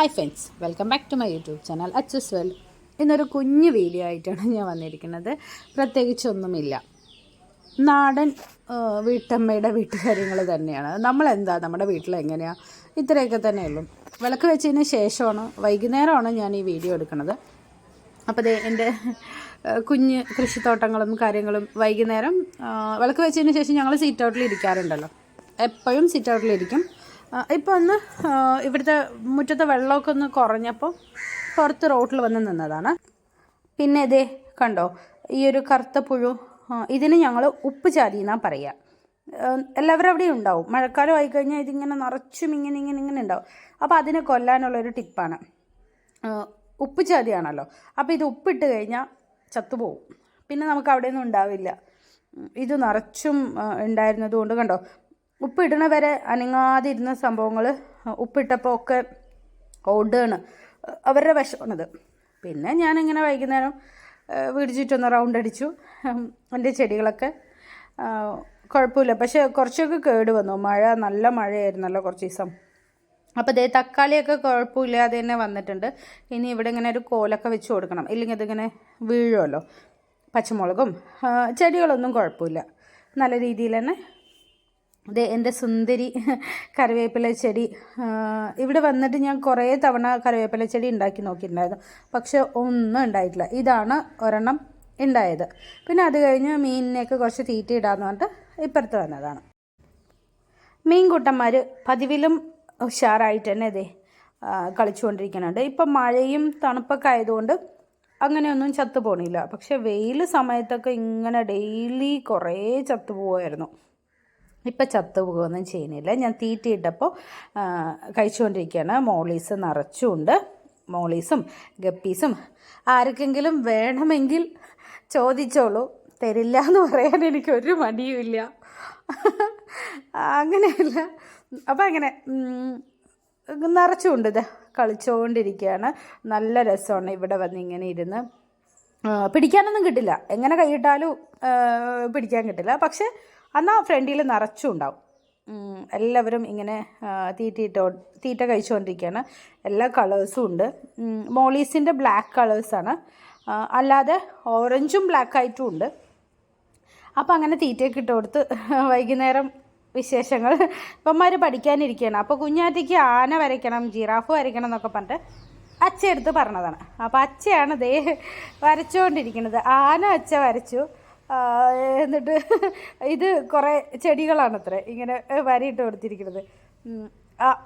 Hi friends welcome back to my YouTube channel അച്ചസ് വെൽ ഇന്നൊരു കുഞ്ഞ് വീഡിയോ ആയിട്ടാണ് ഞാൻ വന്നിരിക്കുന്നത്. പ്രത്യേകിച്ചൊന്നുമില്ല. നാടൻ വീട്ടമ്മയുടെ വീട്ടുകാര്യങ്ങൾ തന്നെയാണ്. നമ്മളെന്താ നമ്മുടെ വീട്ടിൽ എങ്ങനെയാണ് ഇത്രയൊക്കെ ഉള്ളു. വിളക്ക് വെച്ചതിന് ശേഷമാണ് വൈകുന്നേരമാണ് ഞാൻ ഈ വീഡിയോ എടുക്കുന്നത്. അപ്പോൾ ദേ എന്റെ കുഞ്ഞ് കൃഷിത്തോട്ടങ്ങളും കാര്യങ്ങളും വൈകുന്നേരം വിളക്ക് വെച്ചതിന് ശേഷം ഞങ്ങൾ സീറ്റ് ഔട്ടിൽ ഇരിക്കാറുണ്ടല്ലോ. എപ്പോഴും സീറ്റ് ഔട്ടിലിരിക്കും ഇപ്പോൾ ഒന്ന് ഇവിടുത്തെ മുറ്റത്തെ വെള്ളമൊക്കെ ഒന്ന് കുറഞ്ഞപ്പോൾ പുറത്ത് റോട്ടിൽ വന്ന് നിന്നതാണ്. പിന്നെ ഇതേ കണ്ടോ ഈ ഒരു കറുത്ത പുഴു ഇതിന് ഞങ്ങൾ ഉപ്പ് ചാതി എന്നാണ് പറയുക എല്ലാവരും അവിടെ ഉണ്ടാവും. മഴക്കാലം ആയിക്കഴിഞ്ഞാൽ ഇതിങ്ങനെ നിറച്ചും ഇങ്ങനെ ഇങ്ങനെ ഇങ്ങനെ ഉണ്ടാവും. അപ്പോൾ അതിനെ കൊല്ലാനുള്ളൊരു ടിപ്പാണ്. ഉപ്പ് ചാതിയാണല്ലോ അപ്പോൾ ഇത് ഉപ്പിട്ട് കഴിഞ്ഞാൽ ചത്തുപോകും പിന്നെ നമുക്ക് അവിടെ ഒന്നും ഉണ്ടാവില്ല ഇത് നിറച്ചും ഉണ്ടായിരുന്നതുകൊണ്ട് ഉണ്ടായിരുന്നത് കൊണ്ട് കണ്ടോ ഉപ്പിടണ വരെ അനങ്ങാതിരുന്ന സംഭവങ്ങൾ ഉപ്പിട്ടപ്പോൾ ഒക്കെ ഓടുകയാണ് അവരുടെ വിഷമാണിത്. പിന്നെ ഞാനിങ്ങനെ വൈകുന്നേരം വീട് ചുറ്റൊന്ന് റൗണ്ട് അടിച്ചു. എന്റെ ചെടികളൊക്കെ കുഴപ്പമില്ല. പക്ഷേ കുറച്ചൊക്കെ കേട് വന്നു. മഴ നല്ല മഴയായിരുന്നല്ലോ കുറച്ച് ദിവസം. അപ്പോൾ ദേ തക്കാളിയൊക്കെ കുഴപ്പമില്ലാതെ തന്നെ വന്നിട്ടുണ്ട്. ഇനി ഇവിടെ ഇങ്ങനെ ഒരു കോലൊക്കെ വെച്ച് കൊടുക്കണം. ഇല്ലെങ്കിൽ അതിങ്ങനെ വീഴുമല്ലോ. പച്ചമുളകും ചെടികളൊന്നും കുഴപ്പമില്ല. നല്ല രീതിയിൽ തന്നെ ദേ എന്റെ സുന്ദരി കറിവേപ്പില ചെടി. ഇവിടെ വന്നിട്ട് ഞാൻ കുറേ തവണ കറിവേപ്പില ചെടി ഉണ്ടാക്കി നോക്കിയിട്ടുണ്ടായിരുന്നു. പക്ഷെ ഒന്നും ഉണ്ടായിട്ടില്ല. ഇതാണ് ഒരെണ്ണം ഉണ്ടായത്. പിന്നെ അത് കഴിഞ്ഞ് മീനിനെയൊക്കെ കുറച്ച് തീറ്റ ഇടാമെന്ന് പറഞ്ഞിട്ട് ഇപ്പുറത്ത് വന്നതാണ്. മീൻകൂട്ടന്മാർ പതിവിലും ഉഷാറായിട്ട് തന്നെ ഇതേ കളിച്ചുകൊണ്ടിരിക്കുന്നുണ്ട്. ഇപ്പം മഴയും തണുപ്പൊക്കെ ആയതുകൊണ്ട് അങ്ങനെയൊന്നും ചത്തു പോണില്ല പക്ഷെ വെയിൽ സമയത്തൊക്കെ ഇങ്ങനെ ഡെയിലി കുറേ ചത്തു പോവായിരുന്നു ഇപ്പം ചത്തുപോകുകയൊന്നും ചെയ്യുന്നില്ല. ഞാൻ തീറ്റയിട്ടപ്പോൾ കഴിച്ചുകൊണ്ടിരിക്കുകയാണ്. മോളീസ് നിറച്ചുകൊണ്ട് മോളീസും ഗപ്പീസും ആർക്കെങ്കിലും വേണമെങ്കിൽ ചോദിച്ചോളൂ. തരില്ല എന്ന് പറയാൻ എനിക്ക് ഒരു മടിയുമില്ല. അങ്ങനെയല്ല. അപ്പം അങ്ങനെ നിറച്ചുകൊണ്ട് ഇത് കളിച്ചുകൊണ്ടിരിക്കുകയാണ്. നല്ല രസമാണ് ഇവിടെ വന്ന് ഇങ്ങനെ ഇരുന്ന്. പിടിക്കാനൊന്നും കിട്ടില്ല. എങ്ങനെ കൈയിട്ടാലും പിടിക്കാൻ കിട്ടില്ല. പക്ഷെ എന്നാൽ ഫ്രണ്ടിൽ നിറച്ചും ഉണ്ടാവും എല്ലാവരും ഇങ്ങനെ ആ, തീറ്റയിട്ടോ തീറ്റ കഴിച്ചുകൊണ്ടിരിക്കുകയാണ് എല്ലാ കളേഴ്സും ഉണ്ട്. മോളീസിന്റെ ബ്ലാക്ക് കളേഴ്സാണ് ആ, അല്ലാതെ ഓറഞ്ചും ബ്ലാക്ക് ആയിട്ടും ഉണ്ട്. അപ്പോൾ അങ്ങനെ തീറ്റയൊക്കെ ഇട്ട് കൊടുത്ത് വൈകുന്നേരം വിശേഷങ്ങൾ. ഇപ്പന്മാർ പഠിക്കാനിരിക്കുകയാണ് അപ്പോൾ കുഞ്ഞാറ്റയ്ക്ക് ആന വരയ്ക്കണം ജിറാഫ് വരയ്ക്കണം എന്നൊക്കെ പറഞ്ഞിട്ട് അച്ഛ എടുത്ത് പറഞ്ഞതാണ്. അപ്പോൾ അച്ഛയാണ് ദേ വരച്ചുകൊണ്ടിരിക്കുന്നത് ആന അച്ഛ വരച്ചു. ആ, എന്നിട്ട് ഇത് കുറേ ചെടികളാണ് അത്ര ഇങ്ങനെ വരയിട്ട് കൊടുത്തിരിക്കുന്നത്.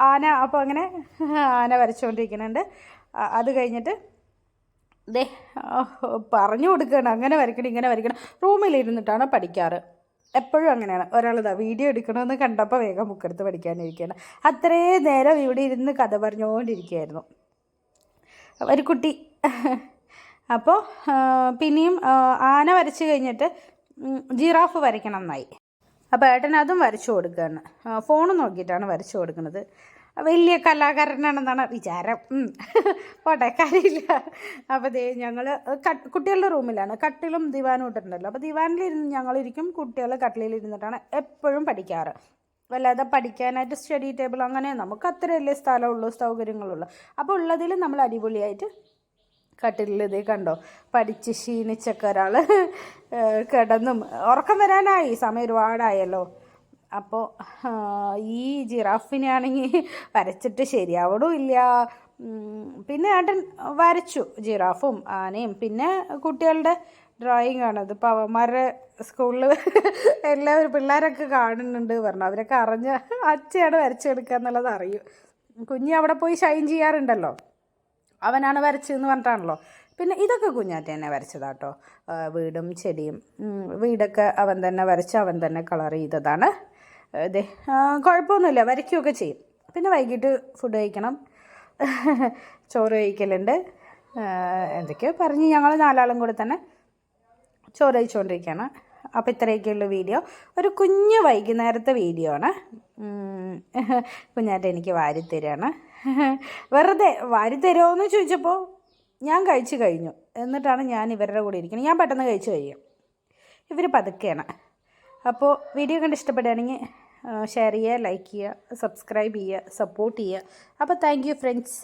ആന അപ്പോൾ അങ്ങനെ ആന വരച്ചുകൊണ്ടിരിക്കുന്നുണ്ട് അത് കഴിഞ്ഞിട്ട് ദേ പറഞ്ഞു കൊടുക്കണം. അങ്ങനെ വരയ്ക്കണം ഇങ്ങനെ വരയ്ക്കണം. റൂമിലിരുന്നിട്ടാണ് പഠിക്കാറ്. എപ്പോഴും അങ്ങനെയാണ്. ഒരാളിതാ വീഡിയോ എടുക്കണമെന്ന് കണ്ടപ്പോൾ വേഗം ബുക്കെടുത്ത് പഠിക്കാനിരിക്കുകയാണ് അത്രേ നേരം ഇവിടെ ഇരുന്ന് കഥ പറഞ്ഞുകൊണ്ടിരിക്കുകയായിരുന്നു ഒരു കുട്ടി അപ്പോൾ പിന്നെയും ആന വരച്ച് കഴിഞ്ഞിട്ട് ജിറാഫ് വരയ്ക്കണം എന്നായി അപ്പോൾ ഏട്ടൻ അതും വരച്ചു കൊടുക്കുകയാണ് ഫോൺ നോക്കിയിട്ടാണ് വരച്ചു കൊടുക്കുന്നത്. വലിയ കലാകാരനാണെന്നാണ് വിചാരം. പോട്ടെ കാര്യമില്ല. അപ്പോൾ ദേ ഞങ്ങൾ കുട്ടികളുടെ റൂമിലാണ്. കട്ടിലും ദിവാനും ഇട്ടിട്ടുണ്ടല്ലോ അപ്പോൾ ദിവാനിലിരുന്ന് ഞങ്ങളിരിക്കും കുട്ടികൾ കട്ടിലിരുന്നിട്ടാണ് എപ്പോഴും പഠിക്കാറ്. വല്ലാതെ പഠിക്കാനായിട്ട് സ്റ്റഡി ടേബിൾ അങ്ങനെ നമുക്ക് അത്രയല്ലേ സ്ഥലമുള്ളൂ സൗകര്യങ്ങളുള്ളൂ. അപ്പോൾ ഉള്ളതിൽ നമ്മൾ അടിപൊളിയായിട്ട് കട്ടിലിൽ കണ്ടോ? പഠിച്ച് ക്ഷീണിച്ചൊക്കെ ഒരാൾ കിടന്നും. ഉറക്കം വരാനായി സമയം ഒരുപാടായല്ലോ. അപ്പോൾ ഈ ജിറാഫിനെ ആണെങ്കിൽ വരച്ചിട്ട് ശരിയാവണവും ഇല്ല? പിന്നെ ഏട്ടൻ വരച്ചു ജിറാഫും ആനയും. പിന്നെ കുട്ടികളുടെ ഡ്രോയിങ് ആണ്. ഇതിപ്പോൾ അവന്മാരുടെ സ്കൂളിൽ എല്ലാവരും പിള്ളേരൊക്കെ കാണുന്നുണ്ട് പറഞ്ഞു. അവരൊക്കെ അറിഞ്ഞ അച്ഛയാണ് വരച്ചെടുക്കുക എന്നുള്ളത് അറിയും. കുഞ്ഞ് അവിടെ പോയി ഷൈൻ ചെയ്യാറുണ്ടല്ലോ? അവനാണ് വരച്ചതെന്ന് പറഞ്ഞിട്ടാണല്ലോ. പിന്നെ ഇതൊക്കെ കുഞ്ഞാറ്റ തന്നെ വരച്ചതാട്ടോ. വീടും ചെടിയും വീടൊക്കെ അവൻ തന്നെ വരച്ച് അവൻ തന്നെ കളർ ചെയ്തതാണ്. അതെ കുഴപ്പമൊന്നുമില്ല വരയ്ക്കുകയൊക്കെ ചെയ്യും. പിന്നെ വൈകിട്ട് ഫുഡ് കഴിക്കണം. ചോറ് കഴിക്കലുണ്ട്. എന്തൊക്കെയോ പറഞ്ഞ് ഞങ്ങൾ നാലാളും കൂടെ തന്നെ ചോറ് കഴിച്ചുകൊണ്ടിരിക്കുകയാണ്. അപ്പോൾ ഇത്രയൊക്കെയുള്ള വീഡിയോ. ഒരു കുഞ്ഞ് വൈകുന്നേരത്തെ വീഡിയോ ആണ്. കുഞ്ഞാറ്റ എനിക്ക് വാരിത്തരാണ്. വെറുതെ വാരിത്തരുമോ എന്ന് ചോദിച്ചപ്പോൾ ഞാൻ കഴിച്ചു കഴിഞ്ഞു. എന്നിട്ടാണ് ഞാൻ ഇവരുടെ കൂടെ ഇരിക്കുന്നത് ഞാൻ പെട്ടെന്ന് കഴിച്ചു കഴിയും. ഇവർ പതുക്കെയാണ്. അപ്പോൾ വീഡിയോ കണ്ട് ഇഷ്ടപ്പെടുകയാണെങ്കിൽ ഷെയർ ചെയ്യുക ലൈക്ക് ചെയ്യുക സബ്സ്ക്രൈബ് ചെയ്യുക സപ്പോർട്ട് ചെയ്യുക. അപ്പോൾ താങ്ക് ഫ്രണ്ട്സ്